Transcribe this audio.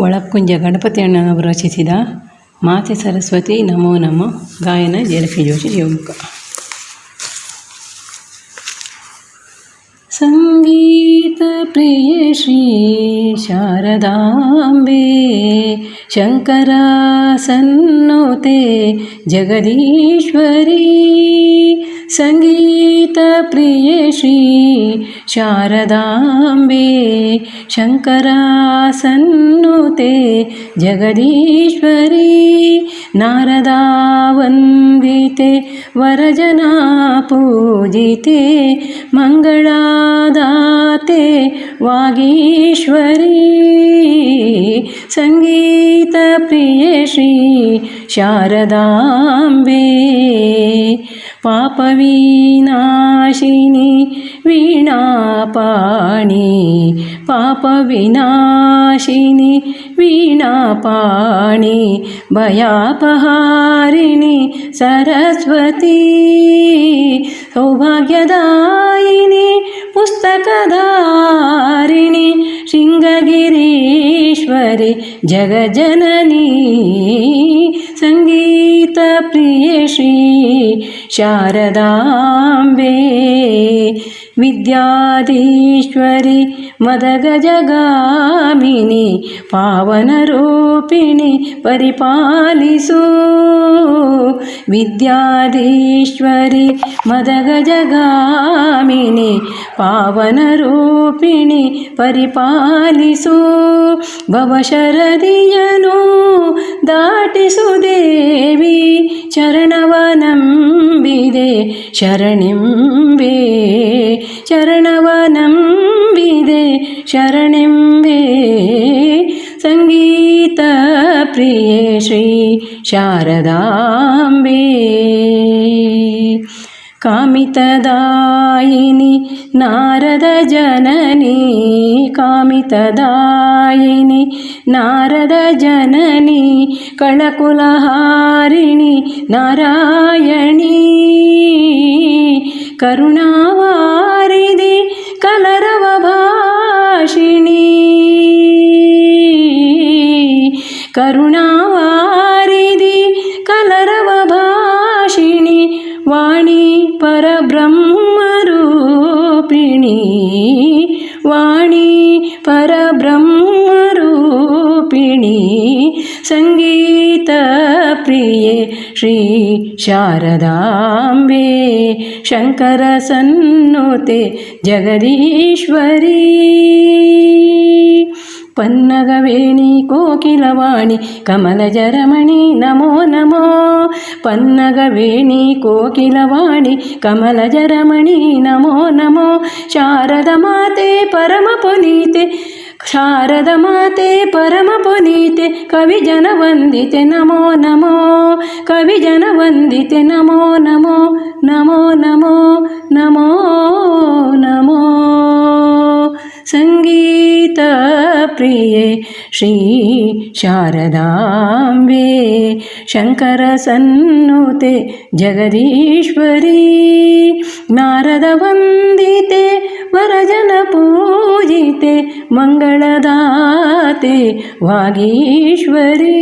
ಒಳಕ್ಕುಂಜ ಗಣಪತಿ ಅಣ್ಣನವರು ರಚಿಸಿದ ಮಾತೆ ಸರಸ್ವತಿ ನಮೋ ನಮ ಗಾಯನ ಜಲಪಿ ಜೋಶಿ ಶಿವಮೊಗ್ಗ. ಸಂಗೀತ ಪ್ರಿಯ ಶ್ರೀ ಶಾರದಾಂಬೆ ಶಂಕರ ಸನ್ನೋತೆ ಜಗದೀಶ್ವರಿ ಸಂಗೀತ ಪ್ರಿಯ ಶ್ರೀ शारदाम्बे शङ्करासन्नुते जगदीश्वरी नारदावन्विते वरजनापूजिते मङ्गलादा ते वागीश्वरी सङ्गीतप्रियश्री शारदाम्बे पापविनाशिनी वीणापाणि पापविनाशिनि वीणापाणि भयापहारिणि सरस्वती सौभाग्यदायिनि पुस्तकधारिणि शृङ्गगिरीश्वरि जगजननी सङ्गीतप्रियश्री शारदाम्बे विद्याधीश्वरि मदगजगामिनि पावनरूपिणि परिपालिसु विद्याधीश्वरि मदगजगामिनि पावनरूपिणि परिपालिसु। भव शरदयनू दाटिसु देवी शरणवनं विदे शरणिं वे। शरणवनं विदे शरणिं वे। सङ्गीतप्रिये श्री शारदाम्बे कामितदायिनि नारदजननी कामितदायिनि नारदजननी कलकुलहारिणि नारायणी। करुणावारिदि कलरवभाषिणी। करुणावारिधि कलरवभाषिणि वाणी परब्रह्मरूपिणी वाणी परब्रह्मरूपिणी सङ्गीतप्रिये श्री शारदाम्बे शङ्करसन्नुते जगदीश्वरी పన్నగవేణి కోకిలవాణి కమలజరమణి నమో నమో. పన్నగవేణి కోకిలవాణి కమలజరమణి నమో నమో. శారదమాతే పరమ పునీతే శారదమాతే పరమ పునీతే కవిజన వందితే నమో నమో. కవిజన వందితే నమో నమో నమో నమో. सङ्गीतप्रिये श्री शारदाम्बे शङ्करसन्नुते जगदीश्वरी। नारदवन्दिते वरजनपूजिते मङ्गलदाते वागीश्वरी